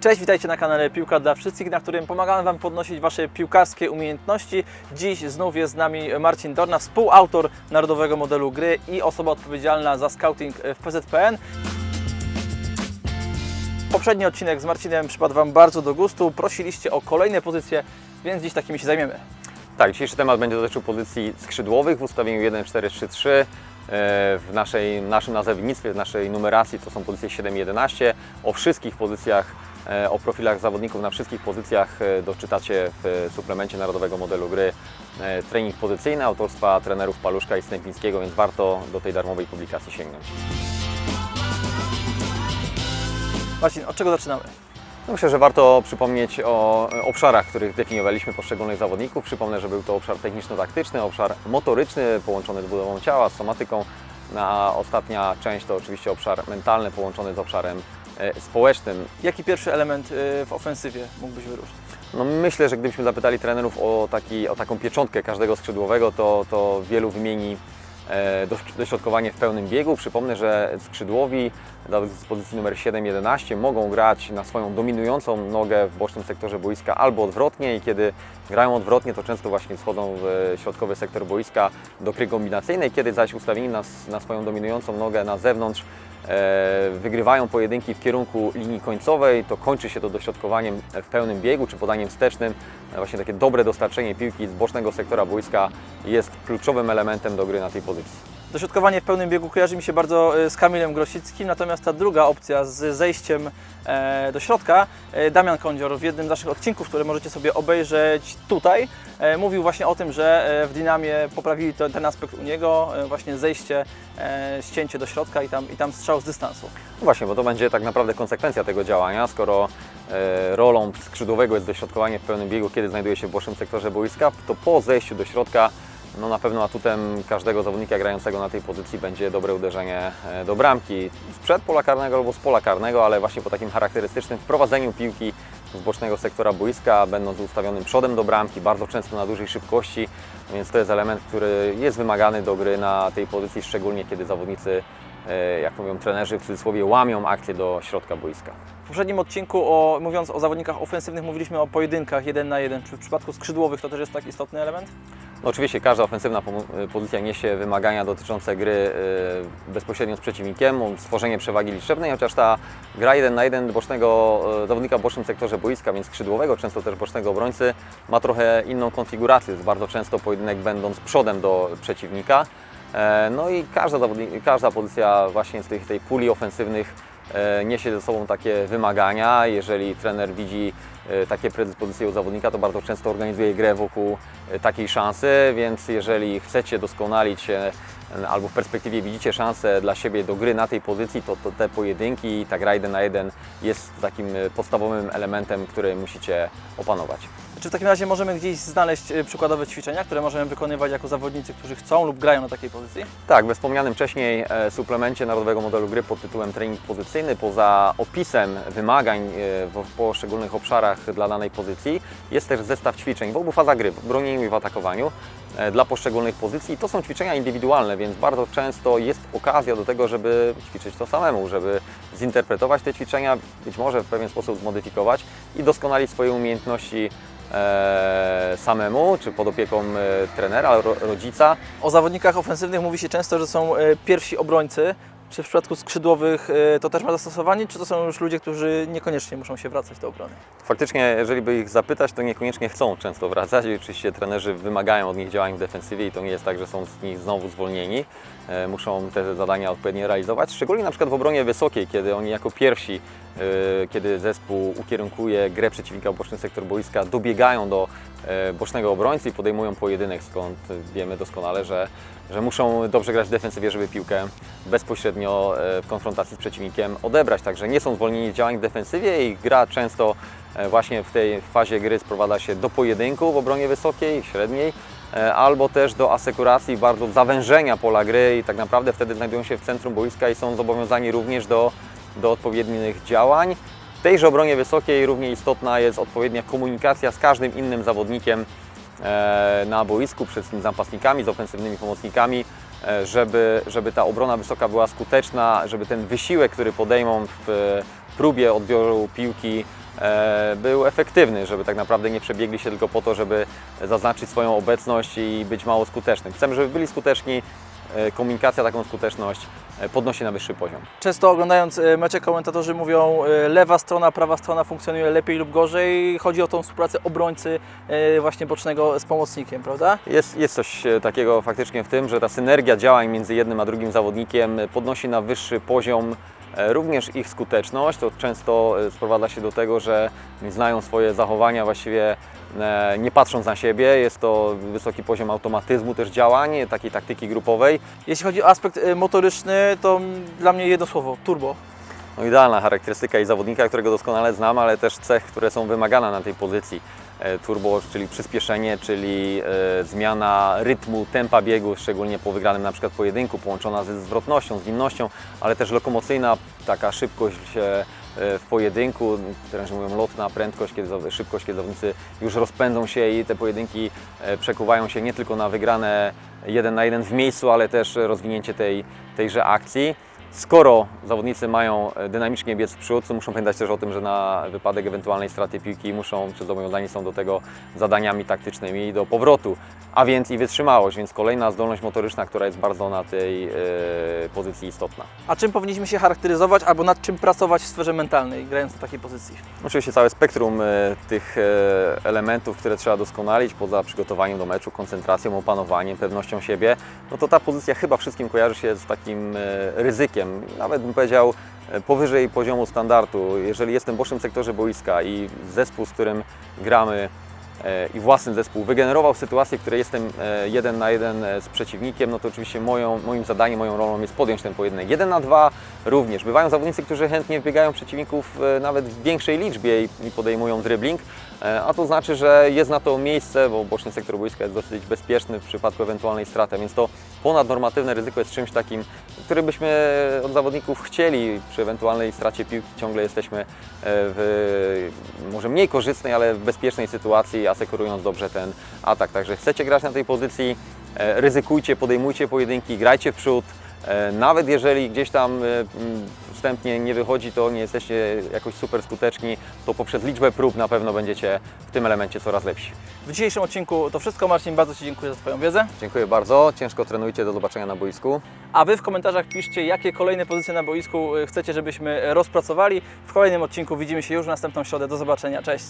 Cześć, witajcie na kanale Piłka dla Wszystkich, na którym pomagamy Wam podnosić Wasze piłkarskie umiejętności. Dziś znów jest z nami Marcin Dorna, współautor narodowego modelu gry i osoba odpowiedzialna za scouting w PZPN. Poprzedni odcinek z Marcinem przypadł Wam bardzo do gustu. Prosiliście o kolejne pozycje, więc dziś takimi się zajmiemy. Tak, dzisiejszy temat będzie dotyczył pozycji skrzydłowych w ustawieniu 1-4-3-3. E, W naszej, naszym nazewnictwie, w naszej numeracji to są pozycje 7 i 11. O wszystkich pozycjach, o profilach zawodników na wszystkich pozycjach e, doczytacie w suplemencie Narodowego Modelu Gry e, trening pozycyjny autorstwa trenerów Paluszka i Stępińskiego, więc warto do tej darmowej publikacji sięgnąć. Marcin, od czego zaczynamy? No Myślę, że warto przypomnieć o e, obszarach, w których definiowaliśmy poszczególnych zawodników. Przypomnę, że był to obszar techniczno-taktyczny, obszar motoryczny połączony z budową ciała, z somatyką. Na ostatnia część to oczywiście obszar mentalny połączony z obszarem e, społecznym. Jaki pierwszy element y, w ofensywie mógłbyś wyróżnić? No myślę, że gdybyśmy zapytali trenerów o, taki, o taką pieczątkę każdego skrzydłowego, to, to wielu wymieni e, doś- dośrodkowanie w pełnym biegu. Przypomnę, że skrzydłowi z pozycji numer 7-11 mogą grać na swoją dominującą nogę w bocznym sektorze boiska albo odwrotnie i kiedy grają odwrotnie, to często właśnie wchodzą w środkowy sektor boiska do gry kombinacyjnej, kiedy zaś ustawieni na, na swoją dominującą nogę na zewnątrz e, wygrywają pojedynki w kierunku linii końcowej, to kończy się to dośrodkowaniem w pełnym biegu czy podaniem wstecznym. E, Właśnie takie dobre dostarczenie piłki z bocznego sektora boiska jest kluczowym elementem do gry na tej pozycji. Dośrodkowanie w pełnym biegu kojarzy mi się bardzo y, z Kamilem Grosickim, natomiast ta druga opcja z zejściem e, do środka, e, Damian Kądzior w jednym z naszych odcinków, które możecie sobie obejrzeć tutaj, e, mówił właśnie o tym, że e, w Dynamie poprawili ten aspekt u niego, e, właśnie zejście, e, ścięcie do środka i tam, i tam strzał z dystansu. No właśnie, bo to będzie tak naprawdę konsekwencja tego działania, skoro e, rolą skrzydłowego jest dośrodkowanie w pełnym biegu, kiedy znajduje się w bocznym sektorze boiska, to po zejściu do środka no na pewno atutem każdego zawodnika grającego na tej pozycji będzie dobre uderzenie e, do bramki sprzed pola karnego albo z pola karnego, ale właśnie po takim charakterystycznym wprowadzeniu piłki z bocznego sektora boiska, będąc ustawionym przodem do bramki, bardzo często na dużej szybkości, więc to jest element, który jest wymagany do gry na tej pozycji, szczególnie kiedy zawodnicy e, jak mówią trenerzy w cudzysłowie, łamią akcję do środka boiska. W poprzednim odcinku, o, mówiąc o zawodnikach ofensywnych, mówiliśmy o pojedynkach jeden na jeden. Czy w przypadku skrzydłowych to też jest taki istotny element? Oczywiście każda ofensywna y, pozycja niesie wymagania dotyczące gry y, bezpośrednio z przeciwnikiem, stworzenie przewagi liczebnej, chociaż ta gra jeden na jeden bocznego y, zawodnika w bocznym sektorze boiska, więc skrzydłowego, często też bocznego obrońcy, ma trochę inną konfigurację. Jest bardzo często pojedynek będąc przodem do przeciwnika. E, No i każda, każda pozycja właśnie z tych, tej puli ofensywnych niesie ze sobą takie wymagania. Jeżeli trener widzi e, takie predyspozycje u zawodnika, to bardzo często organizuje grę wokół e, takiej szansy, więc jeżeli chcecie doskonalić się e, albo w perspektywie widzicie szansę dla siebie do gry na tej pozycji, to, to te pojedynki, ta gra na jeden jest takim e, podstawowym elementem, który musicie opanować. Czy w takim razie możemy gdzieś znaleźć y, przykładowe ćwiczenia, które możemy wykonywać jako zawodnicy, którzy chcą lub grają na takiej pozycji? Tak, we wspomnianym wcześniej e, suplemencie Narodowego Modelu Gry pod tytułem Trening Pozycyjny, poza opisem wymagań e, w poszczególnych obszarach dla danej pozycji, jest też zestaw ćwiczeń w obu fazach gry, w bronieniu i w atakowaniu, e, dla poszczególnych pozycji. To są ćwiczenia indywidualne, więc bardzo często jest okazja do tego, żeby ćwiczyć to samemu, żeby zinterpretować te ćwiczenia, być może w pewien sposób zmodyfikować i doskonalić swoje umiejętności samemu, czy pod opieką e, trenera, ro, rodzica. O zawodnikach ofensywnych mówi się często, że są y, pierwsi obrońcy. Czy w przypadku skrzydłowych to też ma zastosowanie, czy to są już ludzie, którzy niekoniecznie muszą się wracać do obrony? Faktycznie, jeżeli by ich zapytać, to niekoniecznie chcą często wracać. I oczywiście trenerzy wymagają od nich działań w defensywie i to nie jest tak, że są z nich znowu zwolnieni. E, Muszą te zadania odpowiednio realizować, szczególnie na przykład w obronie wysokiej, kiedy oni jako pierwsi, e, kiedy zespół ukierunkuje grę przeciwnika w boczny sektor boiska, dobiegają do e, bocznego obrońcy i podejmują pojedynek, skąd wiemy doskonale, że, że muszą dobrze grać w defensywie, żeby piłkę bezpośrednio e, w konfrontacji z przeciwnikiem odebrać. Także nie są zwolnieni z działań w defensywie i gra często e, właśnie w tej fazie gry sprowadza się do pojedynku w obronie wysokiej, średniej, e, albo też do asekuracji, bardzo zawężenia pola gry i tak naprawdę wtedy znajdują się w centrum boiska i są zobowiązani również do, do odpowiednich działań. W tejże obronie wysokiej równie istotna jest odpowiednia komunikacja z każdym innym zawodnikiem e, na boisku, przede wszystkim z z ofensywnymi pomocnikami, e, żeby, żeby ta obrona wysoka była skuteczna, żeby ten wysiłek, który podejmą w próbie odbioru piłki e, był efektywny, żeby tak naprawdę nie przebiegli się tylko po to, żeby zaznaczyć swoją obecność i być mało skutecznym. Chcemy, żeby byli skuteczni, e, komunikacja taką skuteczność e, podnosi na wyższy poziom. Często oglądając e, mecze komentatorzy mówią e, lewa strona, prawa strona funkcjonuje lepiej lub gorzej. Chodzi o tą współpracę obrońcy e, właśnie bocznego z pomocnikiem, prawda? Jest, jest coś e, takiego faktycznie w tym, że ta synergia działań między jednym a drugim zawodnikiem e, podnosi na wyższy poziom e, również ich skuteczność. To często e, sprowadza się do tego, że znają swoje zachowania właściwie e, nie patrząc na siebie. Jest to wysoki poziom automatyzmu też działań, takiej taktyki grupowej. Jeśli chodzi o aspekt e, motoryczny, to dla mnie jedno słowo turbo. No idealna charakterystyka i zawodnika, którego doskonale znam, ale też cech, które są wymagane na tej pozycji. E, Turbo, czyli przyspieszenie, czyli e, zmiana rytmu, tempa biegu, szczególnie po wygranym na przykład pojedynku, połączona ze zwrotnością, zwinnością, ale też lokomocyjna taka szybkość e, w pojedynku, trenerzy mówią lotna prędkość, kiedy, szybkość, kiedy zawodnicy już rozpędzą się i te pojedynki przekuwają się nie tylko na wygrane jeden na jeden w miejscu, ale też rozwinięcie tej, tejże akcji. Skoro zawodnicy mają e, dynamicznie biec w przód, to muszą pamiętać też o tym, że na wypadek ewentualnej straty piłki muszą, czy zobowiązani są do tego zadaniami taktycznymi do powrotu, a więc i wytrzymałość, więc kolejna zdolność motoryczna, która jest bardzo na tej e, pozycji istotna. A czym powinniśmy się charakteryzować albo nad czym pracować w sferze mentalnej, grając na takiej pozycji? Oczywiście całe spektrum e, tych e, elementów, które trzeba doskonalić poza przygotowaniem do meczu, koncentracją, opanowaniem, pewnością siebie, no to ta pozycja chyba wszystkim kojarzy się z takim e, ryzykiem, nawet bym powiedział e, powyżej poziomu standardu. Jeżeli jestem w bocznym sektorze boiska i zespół, z którym gramy i własny zespół wygenerował sytuację, w której jestem e, jeden na jeden e, z przeciwnikiem, no to oczywiście moją, moim zadaniem, moją rolą jest podjąć ten pojedynek. Jeden na dwa również. Bywają zawodnicy, którzy chętnie wbiegają przeciwników e, nawet w większej liczbie i, podejmują dribbling, e, a to znaczy, że jest na to miejsce, bo boczny sektor boiska jest dosyć bezpieczny w przypadku ewentualnej straty, więc to ponadnormatywne ryzyko jest czymś takim, który byśmy od zawodników chcieli przy ewentualnej stracie piłki. Ciągle jesteśmy e, w może mniej korzystnej, ale w bezpiecznej sytuacji, asekurując dobrze ten atak. Także chcecie grać na tej pozycji, e, ryzykujcie, podejmujcie pojedynki, grajcie w przód. E, Nawet jeżeli gdzieś tam e, m, wstępnie nie wychodzi, to nie jesteście jakoś super skuteczni, to poprzez liczbę prób na pewno będziecie w tym elemencie coraz lepsi. W dzisiejszym odcinku to wszystko. Marcin, bardzo Ci dziękuję za Twoją wiedzę. Dziękuję bardzo, ciężko trenujcie, do zobaczenia na boisku. A Wy w komentarzach piszcie, jakie kolejne pozycje na boisku chcecie, żebyśmy rozpracowali. W kolejnym odcinku widzimy się już w następną środę. Do zobaczenia. Cześć!